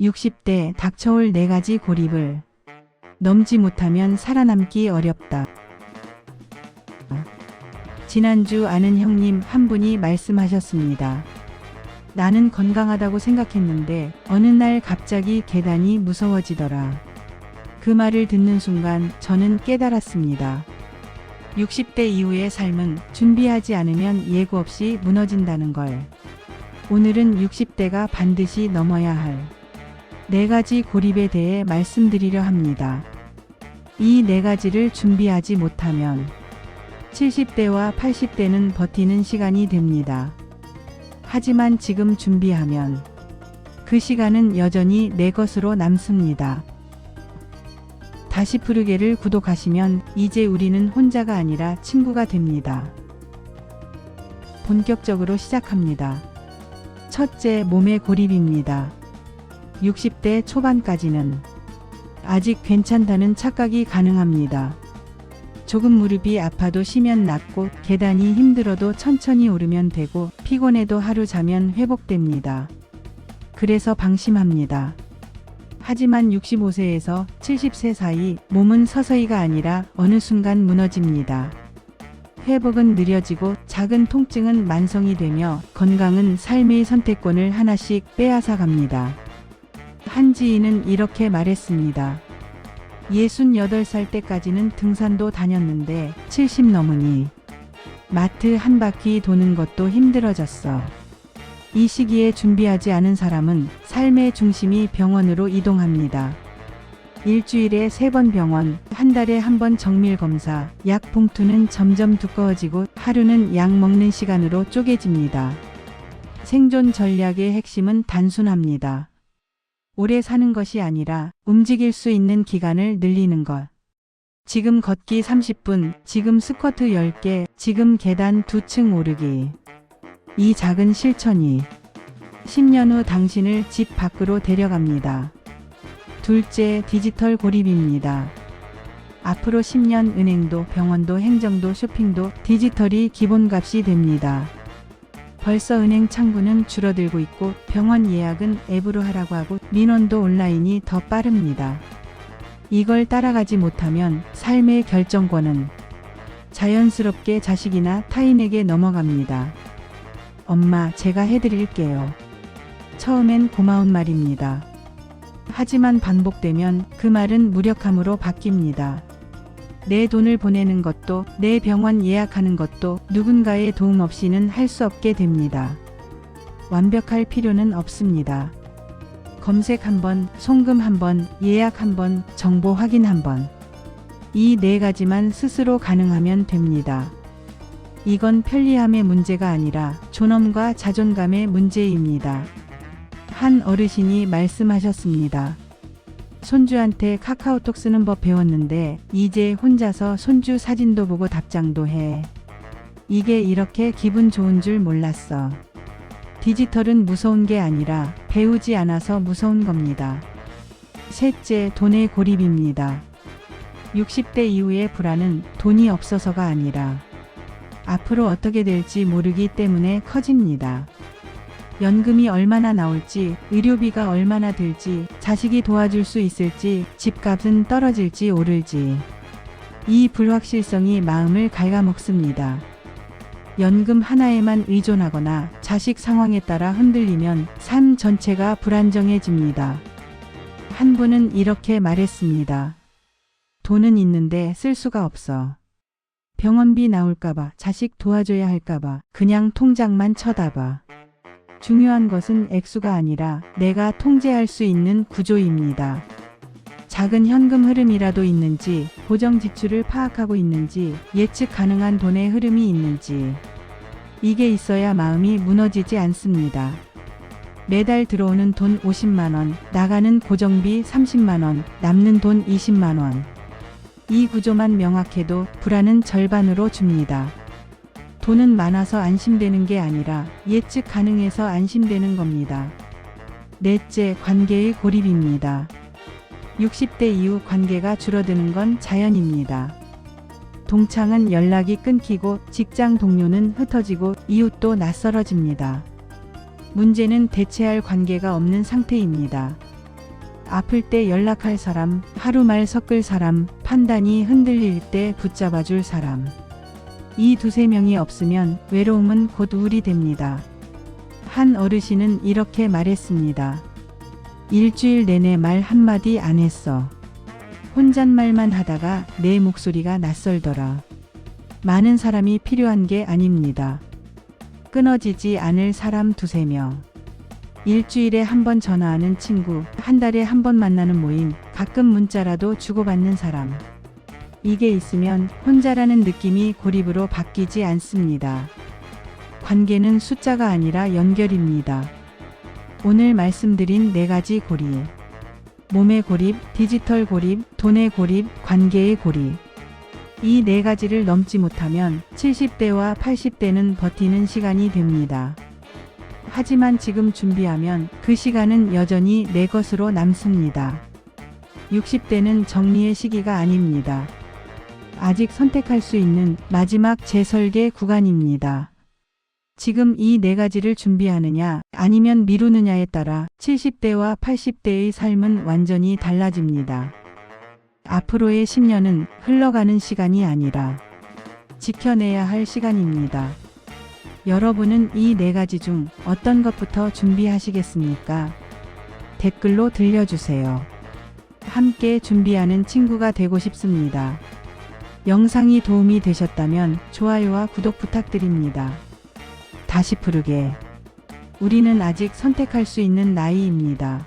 60대 닥쳐올 네 가지 고립을 넘지 못하면 살아남기 어렵다. 지난주 아는 형님 한 분이 말씀하셨습니다. 나는 건강하다고 생각했는데 어느 날 갑자기 계단이 무서워지더라. 그 말을 듣는 순간 저는 깨달았습니다. 60대 이후의 삶은 준비하지 않으면 예고 없이 무너진다는 걸. 오늘은 60대가 반드시 넘어야 할 네 가지 고립에 대해 말씀드리려 합니다. 이 네 가지를 준비하지 못하면 70대와 80대는 버티는 시간이 됩니다. 하지만 지금 준비하면 그 시간은 여전히 내 것으로 남습니다. 다시 푸르게를 구독하시면 이제 우리는 혼자가 아니라 친구가 됩니다. 본격적으로 시작합니다. 첫째, 몸의 고립입니다. 60대 초반까지는 아직 괜찮다는 착각이 가능합니다. 조금 무릎이 아파도 쉬면 낫고 계단이 힘들어도 천천히 오르면 되고 피곤해도 하루 자면 회복됩니다. 그래서 방심합니다. 하지만 65세에서 70세 사이 몸은 서서히가 아니라 어느 순간 무너집니다. 회복은 느려지고 작은 통증은 만성이 되며 건강은 삶의 선택권을 하나씩 빼앗아 갑니다. 한 지인은 이렇게 말했습니다. 68살 때까지는 등산도 다녔는데 70 넘으니 마트 한 바퀴 도는 것도 힘들어졌어. 이 시기에 준비하지 않은 사람은 삶의 중심이 병원으로 이동합니다. 일주일에 세 번 병원, 한 달에 한 번 정밀 검사, 약 봉투는 점점 두꺼워지고 하루는 약 먹는 시간으로 쪼개집니다. 생존 전략의 핵심은 단순합니다. 오래 사는 것이 아니라 움직일 수 있는 기간을 늘리는 것. 지금 걷기 30분, 지금 스쿼트 10개, 지금 계단 두층 오르기. 이 작은 실천이 10년 후 당신을 집 밖으로 데려갑니다. 둘째, 디지털 고립입니다. 앞으로 10년 은행도 병원도 행정도 쇼핑도 디지털이 기본값이 됩니다. 벌써 은행 창구는 줄어들고 있고 병원 예약은 앱으로 하라고 하고 민원도 온라인이 더 빠릅니다. 이걸 따라가지 못하면 삶의 결정권은 자연스럽게 자식이나 타인에게 넘어갑니다. 엄마, 제가 해드릴게요. 처음엔 고마운 말입니다. 하지만 반복되면 그 말은 무력함으로 바뀝니다. 내 돈을 보내는 것도 내 병원 예약하는 것도 누군가의 도움 없이는 할 수 없게 됩니다. 완벽할 필요는 없습니다. 검색 한 번, 송금 한 번, 예약 한 번, 정보 확인 한 번. 이 네 가지만 스스로 가능하면 됩니다. 이건 편리함의 문제가 아니라 존엄과 자존감의 문제입니다. 한 어르신이 말씀하셨습니다. 손주한테 카카오톡 쓰는 법 배웠는데 이제 혼자서 손주 사진도 보고 답장도 해. 이게 이렇게 기분 좋은 줄 몰랐어. 디지털은 무서운 게 아니라 배우지 않아서 무서운 겁니다. 셋째, 돈의 고립입니다. 60대 이후의 불안은 돈이 없어서가 아니라 앞으로 어떻게 될지 모르기 때문에 커집니다. 연금이 얼마나 나올지, 의료비가 얼마나 들지, 자식이 도와줄 수 있을지, 집값은 떨어질지 오를지. 이 불확실성이 마음을 갉아먹습니다. 연금 하나에만 의존하거나 자식 상황에 따라 흔들리면 삶 전체가 불안정해집니다. 한 분은 이렇게 말했습니다. 돈은 있는데 쓸 수가 없어. 병원비 나올까봐, 자식 도와줘야 할까봐, 그냥 통장만 쳐다봐. 중요한 것은 액수가 아니라 내가 통제할 수 있는 구조입니다. 작은 현금 흐름이라도 있는지, 고정 지출을 파악하고 있는지, 예측 가능한 돈의 흐름이 있는지. 이게 있어야 마음이 무너지지 않습니다. 매달 들어오는 돈 50만원, 나가는 고정비 30만원, 남는 돈 20만원. 이 구조만 명확해도 불안은 절반으로 줍니다. 돈은 많아서 안심되는 게 아니라 예측 가능해서 안심되는 겁니다. 넷째, 관계의 고립입니다. 60대 이후 관계가 줄어드는 건 자연입니다. 동창은 연락이 끊기고 직장 동료는 흩어지고 이웃도 낯설어집니다. 문제는 대체할 관계가 없는 상태입니다. 아플 때 연락할 사람, 하루 말 섞을 사람, 판단이 흔들릴 때 붙잡아 줄 사람. 이 두세 명이 없으면 외로움은 곧 우리 됩니다. 한 어르신은 이렇게 말했습니다. 일주일 내내 말 한마디 안 했어. 혼잣말만 하다가 내 목소리가 낯설더라. 많은 사람이 필요한 게 아닙니다. 끊어지지 않을 사람 두세 명. 일주일에 한 번 전화하는 친구, 한 달에 한 번 만나는 모임, 가끔 문자라도 주고받는 사람. 이게 있으면 혼자라는 느낌이 고립으로 바뀌지 않습니다. 관계는 숫자가 아니라 연결입니다. 오늘 말씀드린 네 가지 고립. 몸의 고립, 디지털 고립, 돈의 고립, 관계의 고립. 이 네 가지를 넘지 못하면 70대와 80대는 버티는 시간이 됩니다. 하지만 지금 준비하면 그 시간은 여전히 내 것으로 남습니다. 60대는 정리의 시기가 아닙니다. 아직 선택할 수 있는 마지막 재설계 구간입니다. 지금 이 네 가지를 준비하느냐 아니면 미루느냐에 따라 70대와 80대의 삶은 완전히 달라집니다. 앞으로의 10년은 흘러가는 시간이 아니라 지켜내야 할 시간입니다. 여러분은 이 네 가지 중 어떤 것부터 준비하시겠습니까? 댓글로 들려주세요. 함께 준비하는 친구가 되고 싶습니다. 영상이 도움이 되셨다면 좋아요와 구독 부탁드립니다. 다시 푸르게. 우리는 아직 선택할 수 있는 나이입니다.